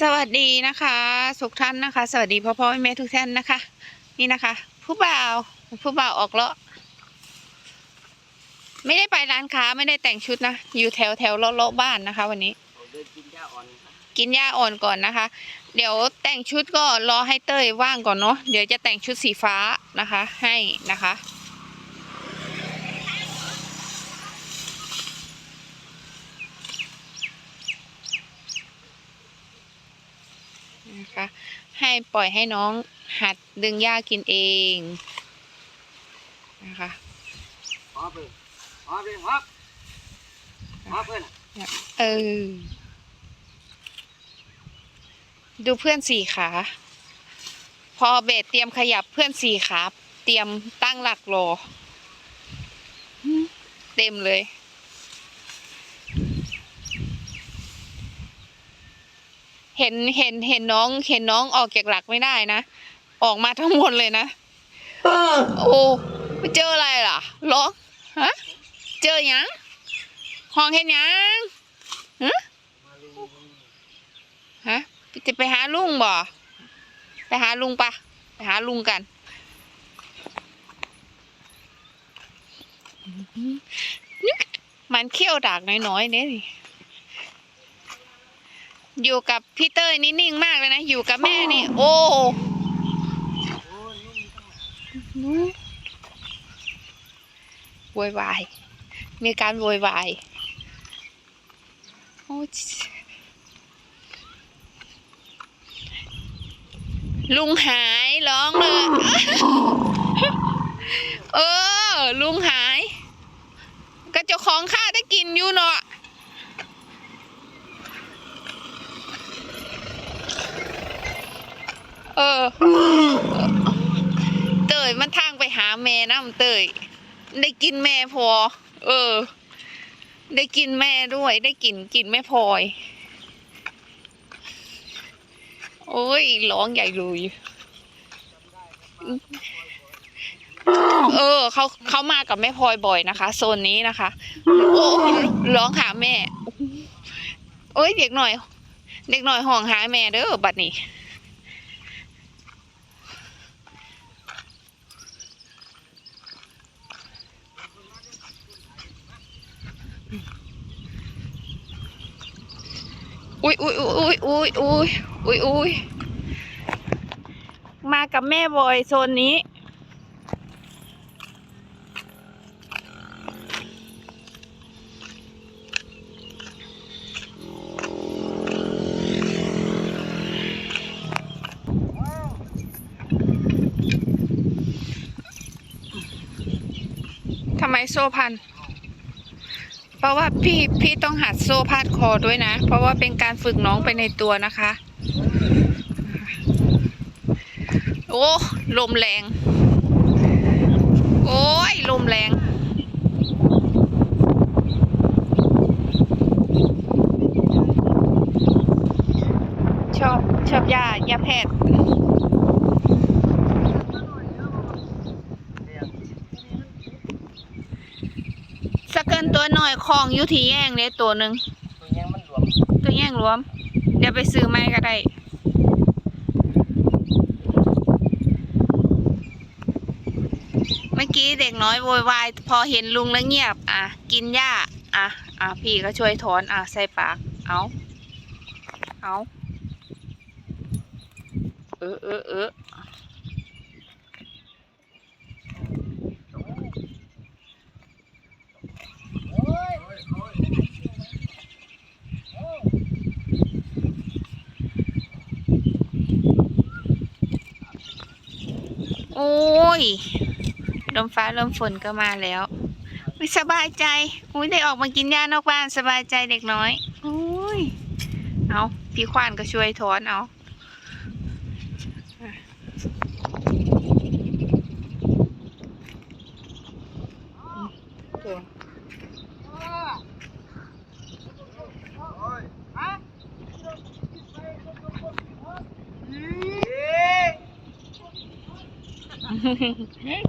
สวัสดีนะคะทุกท่านนะคะ สวัสดีพ่อพ่อแม่ทุกท่านนะคะ นี่นะคะ ผู้บ่าวผู้บ่าวออกเลาะไม่ได้ไปร้านค้าไม่ได้แต่งชุดนะ อยู่แถวแถวเลาะเลาะบ้านนะคะ วันนี้ กินหญ้าอ่อนกินหญ้าอ่อนก่อนนะคะ เดี๋ยวแต่งชุดก็รอให้เต้ยว่างก่อนเนาะเดี๋ยวจะแต่งชุดสีฟ้านะคะ ให้นะคะ นะคะ ให้ปล่อยให้น้องหัดดึงหญ้ากินเองนะคะฮอปเลยฮอปเลยฮอปฮอปเพื่อนน่ะเออ ดูเพื่อนสี่ขา พอเบสเตรียมขยับเพื่อนสี่ขา เตรียมตั้งหลักรอหืมเต็มเลย เห็นเห็นเห็นน้อง เห็นน้องออกจากหลักไม่ได้นะ ออกมาทั้งหมดเลยนะโอ้ไปเจออะไรล่ะร้องฮะเจอหยังห้องเห็นยังฮะฮะจะไปหาลุงบ่ไปหาลุงปะไปหาลุงกันมันเขี้ยวดากน้อยๆเนี่ยนี่ อยู่กับพี่เต้ยนี่นิ่งมากเลยนะ อยู่กับแม่นี่ โอ้โวยวาย มีการโวยวาย โอ้ลุงหายร้องเลย เออ ลุงหาย ก็เจ้าของข้าได้กินอยู่เนาะ เออ เตยมันทางไปหา แม่น้ำเตยได้กินแม่พอ เออ ได้กินแม่ด้วย ได้กินกินแม่พลอย โอ้ยร้องใหญ่เลยเออเขาเขามากับแม่พลอยบ่อยนะคะโซนนี้นะคะโอ้ร้องหาแม่ โอ้ยเด็กหน่อย เด็กหน่อยห้องหาแม่เด้อบัดนี้ อุ้ยอุ้ยอุ้ยอุ้ยอุ้ยอุ้ยอุ้ยมากับแม่บอยโซนนี้ ทำไมโซ่พัน ราะว่าพี่พี่ต้องหัดโซ่พาดคอด้วยนะ เพราะว่าเป็นการฝึกน้องไปในตัวนะคะ โอ้ลมแรง โอ้ยลมแรงชอบชอบยายาแพทย์ สเกิ นตัวหน่อยคลองอยุที่แย่งเลยตัวหนึ่งตัวยังมันหลวมตัวแย่งรวม เดี๋ยวไปซื้อไม้ก็ได้เมื่อกี้เด็กน้อยโวยวายพอเห็นลุงแล้วเงียบ อะ กินหญ้า อะ อะ พี่ก็ช่วยถอน อะ ใส่ปาก เอาเอาเออเออเออ โอ้ย ลมฟ้าลมฝนก็มาแล้วไม่สบายใจ อุ้ยได้ออกมากินหญ้านอกบ้านสบายใจเด็กน้อยโอ้ย เอาพี่ควานก็ช่วยถอนเอา Okay.